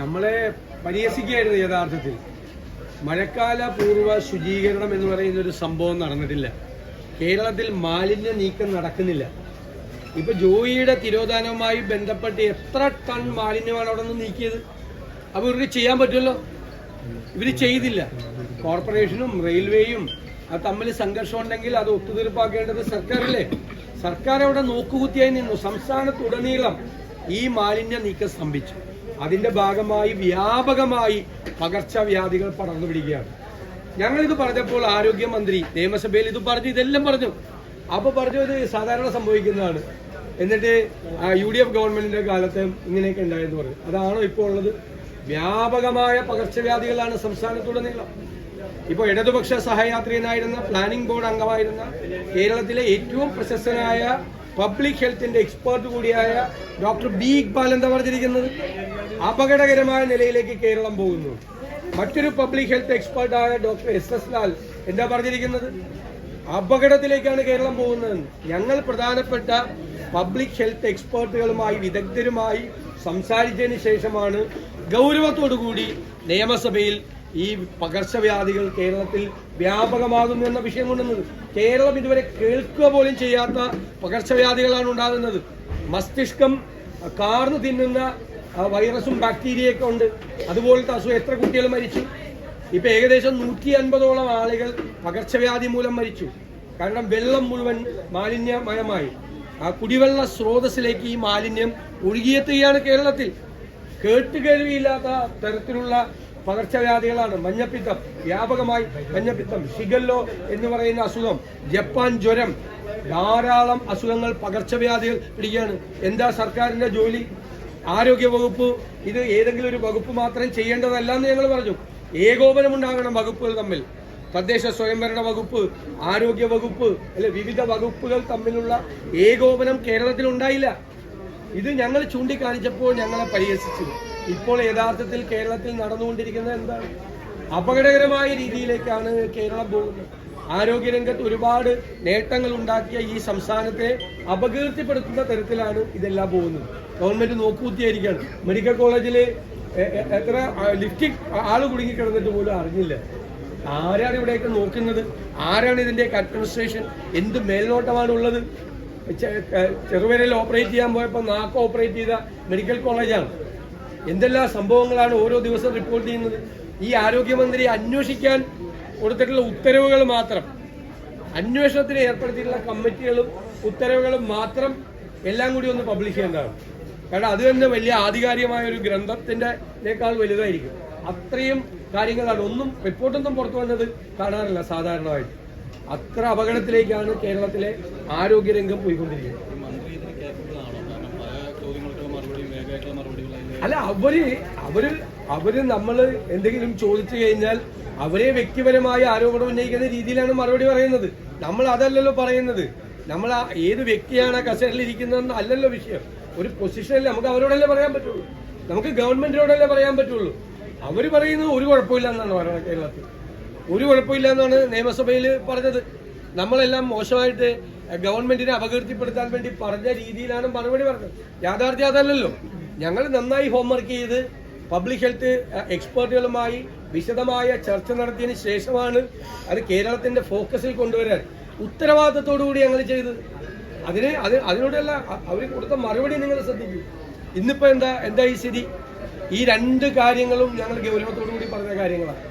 നമ്മളെ പരിഹസിക്കുകയായിരുന്നു യഥാർത്ഥത്തിൽ. മഴക്കാല പൂർവ ശുചീകരണം എന്ന് പറയുന്ന ഒരു സംഭവം നടന്നിട്ടില്ല. കേരളത്തിൽ മാലിന്യ നീക്കം നടക്കുന്നില്ല. ഇപ്പൊ ജോയിയുടെ തിരോധാനവുമായി ബന്ധപ്പെട്ട് എത്ര ടൺ മാലിന്യമാണ് അവിടെ നിന്ന് നീക്കിയത്? അപ്പൊ ഇവർക്ക് ചെയ്യാൻ പറ്റുമല്ലോ? ഇവർ ചെയ്തില്ല. കോർപ്പറേഷനും റെയിൽവേയും അത് തമ്മിൽ സംഘർഷം ഉണ്ടെങ്കിൽ അത് ഒത്തുതീർപ്പാക്കേണ്ടത് സർക്കാരല്ലേ? സർക്കാർ അവിടെ നോക്കുകുത്തിയായി നിന്നു. സംസ്ഥാനത്തുടനീളം ഈ മാലിന്യ നീക്കം സ്തംഭിച്ചു. അതിന്റെ ഭാഗമായി വ്യാപകമായി പകർച്ചവ്യാധികൾ പടർന്നു പിടിക്കുകയാണ്. ഇത് പറഞ്ഞപ്പോൾ ആരോഗ്യമന്ത്രി നിയമസഭയിൽ ഇത് പറഞ്ഞു ഇതെല്ലാം പറഞ്ഞു. അപ്പൊ പറഞ്ഞു ഇത് സാധാരണ സംഭവിക്കുന്നതാണ്. എന്നിട്ട് യു ഡി എഫ് ഗവൺമെന്റിന്റെ കാലത്ത് ഇങ്ങനെയൊക്കെ ഉണ്ടായെന്ന് പറഞ്ഞു. അതാണോ ഇപ്പോൾ ഉള്ളത്? വ്യാപകമായ പകർച്ചവ്യാധികളാണ് സംസ്ഥാനത്തുടനീളം. ഇപ്പോൾ ഇടതുപക്ഷ സഹയാത്രികനായിരുന്ന പ്ലാനിംഗ് ബോർഡ് അംഗമായിരുന്ന കേരളത്തിലെ ഏറ്റവും പ്രശസ്തനായ പബ്ലിക് ഹെൽത്തിന്റെ എക്സ്പേർട്ട് കൂടിയായ ഡോക്ടർ ബി ഇക്ബാൽ എന്താ പറഞ്ഞിരിക്കുന്നത്? അപകടകരമായ നിലയിലേക്ക് കേരളം പോകുന്നു. മറ്റൊരു പബ്ലിക് ഹെൽത്ത് എക്സ്പേർട്ടായ ഡോക്ടർ എസ് എസ് ലാൽ എന്താ പറഞ്ഞിരിക്കുന്നത്? അപകടത്തിലേക്കാണ് കേരളം പോകുന്നത്. ഞങ്ങൾ പ്രധാനപ്പെട്ട പബ്ലിക് ഹെൽത്ത് എക്സ്പേർട്ടുകളുമായി വിദഗ്ധരുമായി സംസാരിച്ചതിന് ശേഷമാണ് ഗൗരവത്തോടുകൂടി നിയമസഭയിൽ ഈ പകർച്ചവ്യാധികൾ കേരളത്തിൽ വ്യാപകമാകുന്നു എന്ന വിഷയം കൊണ്ടുവന്നത്. കേരളം ഇതുവരെ കേൾക്കുക പോലും ചെയ്യാത്ത പകർച്ചവ്യാധികളാണ് ഉണ്ടാകുന്നത്. മസ്തിഷ്കം കാർന്നു തിന്നുന്ന വൈറസും ബാക്ടീരിയയൊക്കെ ഉണ്ട്. അതുപോലത്തെ അസുഖം എത്ര കുട്ടികൾ മരിച്ചു? ഇപ്പൊ ഏകദേശം നൂറ്റി അൻപതോളം ആളുകൾ പകർച്ചവ്യാധി മൂലം മരിച്ചു. കാരണം വെള്ളം മുഴുവൻ മാലിന്യമയമായി. ആ കുടിവെള്ള സ്രോതസ്സിലേക്ക് ഈ മാലിന്യം ഒഴുകിയെത്തുകയാണ് കേരളത്തിൽ. കേട്ടുകേൾവിയില്ലാത്ത തരത്തിലുള്ള പകർച്ചവ്യാധികളാണ്. മഞ്ഞപ്പിത്തം വ്യാപകമായി മഞ്ഞപ്പിത്തം ഷിഗല്ലോ എന്ന് പറയുന്ന അസുഖം ജപ്പാൻ ജ്വരം ധാരാളം അസുഖങ്ങൾ പകർച്ചവ്യാധികൾ പിടിക്കുകയാണ്. എന്താ സർക്കാരിന്റെ ജോലി? ആരോഗ്യ വകുപ്പ് ഇത് ഏതെങ്കിലും ഒരു വകുപ്പ് മാത്രം ചെയ്യേണ്ടതല്ല എന്ന് ഞങ്ങൾ പറഞ്ഞു. ഏകോപനം ഉണ്ടാകണം വകുപ്പുകൾ തമ്മിൽ. തദ്ദേശ സ്വയംഭരണ വകുപ്പ് ആരോഗ്യ വകുപ്പ് അല്ലെ വിവിധ വകുപ്പുകൾ തമ്മിലുള്ള ഏകോപനം കേരളത്തിൽ ഉണ്ടായില്ല. ഇത് ഞങ്ങൾ ചൂണ്ടിക്കാണിച്ചപ്പോൾ ഞങ്ങളെ പരിഹസിച്ചു. ഇപ്പോൾ യഥാർത്ഥത്തിൽ കേരളത്തിൽ നടന്നുകൊണ്ടിരിക്കുന്നത് എന്താണ്? അപകടകരമായ രീതിയിലേക്കാണ് കേരളം പോകുന്നത്. ആരോഗ്യരംഗത്ത് ഒരുപാട് നേട്ടങ്ങൾ ഉണ്ടാക്കിയ ഈ സംസ്ഥാനത്തെ അപകീർത്തിപ്പെടുത്തുന്ന തരത്തിലാണ് ഇതെല്ലാം പോകുന്നത്. ഗവൺമെന്റ് നോക്കുകുത്തിയായിരിക്കുകയാണ് മെഡിക്കൽ കോളേജിൽ എത്ര ലിഫ്റ്റിൽ ആൾ കുടുങ്ങി കിടന്നിട്ട് പോലും അറിഞ്ഞില്ല. ആരാണ് ഇവിടെയൊക്കെ നോക്കുന്നത്? ആരാണ് ഇതിന്റെയൊക്കെ അഡ്മിനിസ്ട്രേഷൻ എന്ത് മേൽനോട്ടമാണ് ഉള്ളത് ചെറുപേരയിൽ ഓപ്പറേറ്റ് ചെയ്യാൻ പോയപ്പോൾ നാക്ക് ഓപ്പറേറ്റ് ചെയ്ത മെഡിക്കൽ കോളേജാണ് എന്തെല്ലാം സംഭവങ്ങളാണ് ഓരോ ദിവസം റിപ്പോർട്ട് ചെയ്യുന്നത്? ഈ ആരോഗ്യമന്ത്രി അന്വേഷിക്കാൻ കൊടുത്തിട്ടുള്ള ഉത്തരവുകൾ മാത്രം. അന്വേഷണത്തിന് ഏർപ്പെടുത്തിയിട്ടുള്ള കമ്മിറ്റികളും ഉത്തരവുകളും മാത്രം എല്ലാം കൂടി ഒന്ന് പബ്ലിഷ് ചെയ്യേണ്ടതാണ്. കാരണം അത് തന്നെ വലിയ ആധികാരികമായ ഒരു ഗ്രന്ഥത്തിന്റെക്കാൾ വലുതായിരിക്കും. അത്രയും കാര്യങ്ങളാണ്. ഒന്നും റിപ്പോർട്ടൊന്നും പുറത്തു വന്നത് കാണാറില്ല സാധാരണമായിട്ട്. അത്ര അപകടത്തിലേക്കാണ് കേരളത്തിലെ ആരോഗ്യരംഗം പോയിക്കൊണ്ടിരിക്കുന്നത്. അല്ല അവർ അവർ അവർ നമ്മൾ എന്തെങ്കിലും ചോദിച്ചു കഴിഞ്ഞാൽ അവരെ വ്യക്തിപരമായ ആരോപണം ഉന്നയിക്കുന്ന രീതിയിലാണ് മറുപടി പറയുന്നത്. നമ്മൾ അതല്ലല്ലോ പറയുന്നത്. നമ്മൾ ആ ഏത് വ്യക്തിയാണ് ഇരിക്കുന്നതെന്ന് അല്ലല്ലോ വിഷയം. ഒരു പൊസിഷനിൽ നമുക്ക് അവരോടല്ലേ പറയാൻ പറ്റുള്ളൂ. നമുക്ക് ഗവൺമെന്റിനോടല്ലേ പറയാൻ പറ്റുള്ളൂ. അവർ പറയുന്നത് ഒരു കുഴപ്പമില്ല എന്നാണ് പറയുന്നത് കേരളത്തിൽ. ഒരു കുഴപ്പമില്ല എന്നാണ് നിയമസഭയിൽ പറഞ്ഞത്. നമ്മളെല്ലാം മോശമായിട്ട് ഗവൺമെന്റിനെ അപകീർത്തിപ്പെടുത്താൻ വേണ്ടി പറഞ്ഞ രീതിയിലാണ് മറുപടി പറഞ്ഞത്. യാഥാർത്ഥ്യം അതല്ലല്ലോ. ഞങ്ങൾ നന്നായി ഹോംവർക്ക് ചെയ്ത് പബ്ലിക് ഹെൽത്ത് എക്സ്പേർട്ടുകളുമായി വിശദമായ ചർച്ച നടത്തിയതിന് ശേഷമാണ് അത് കേരളത്തിന്റെ ഫോക്കസിൽ കൊണ്ടുവരാൻ. ഉത്തരവാദിത്തത്തോടു കൂടി ഞങ്ങൾ ചെയ്തത്. അതിന് അത് അതിനോടല്ല അവർ കൊടുത്ത മറുപടി നിങ്ങൾ ശ്രദ്ധിക്കൂ. ഇന്നിപ്പോ എന്താ എന്താ ഈ സ്ഥിതി? ഈ രണ്ട് കാര്യങ്ങളും ഞങ്ങൾ ഗൗരവത്തോടു കൂടി പറഞ്ഞ കാര്യങ്ങളാണ്.